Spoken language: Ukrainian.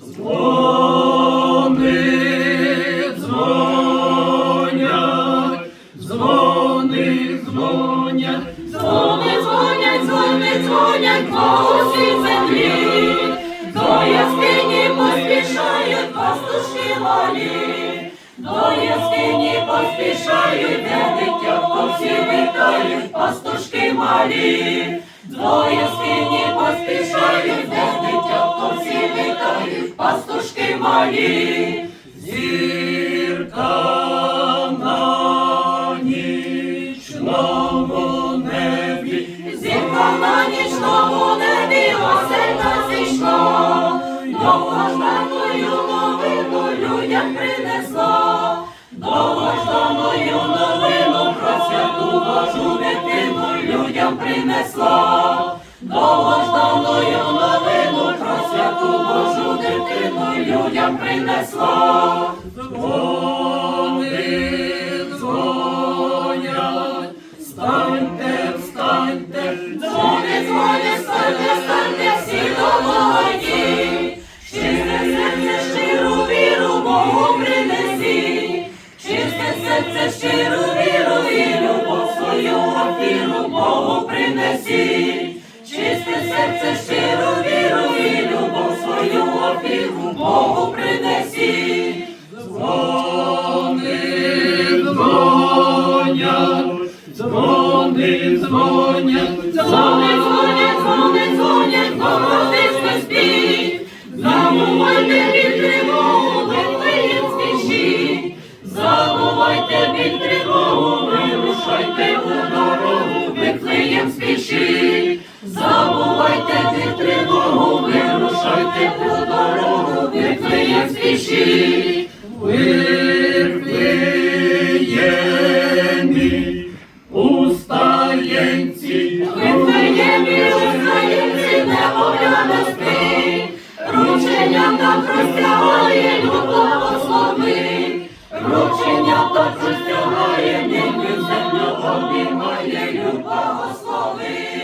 Дзвони, дзвонять, дзвони, дзвонять, Дзвони дзвонять, дзвони дзвонять по усій землі, до яскині поспішають пастушки малі, до яскині поспішають, де дитятко всі вітають, пастушки малі, до яскині поспішають, де дитятко всі вітають, пастушки малі. зірка на нічному небі, Зірка на нічному небі осена зійшла, довгожданою новину людям принесла, довгожданою новину про святу Божу дитину людям принесла. Принесі, чисте серце, щиру віру і любов свою віру Богу принесі. дзвони, дзвонять, дзвони, дзвонять, Дзвони, дзвонять, дзвони, дзвонять, Богородицька спіть, забувайте під тривогу, Вифлеєм спішіть, забувайте під тривогу, Сонце сьогодні, землю обіймає, любого слови.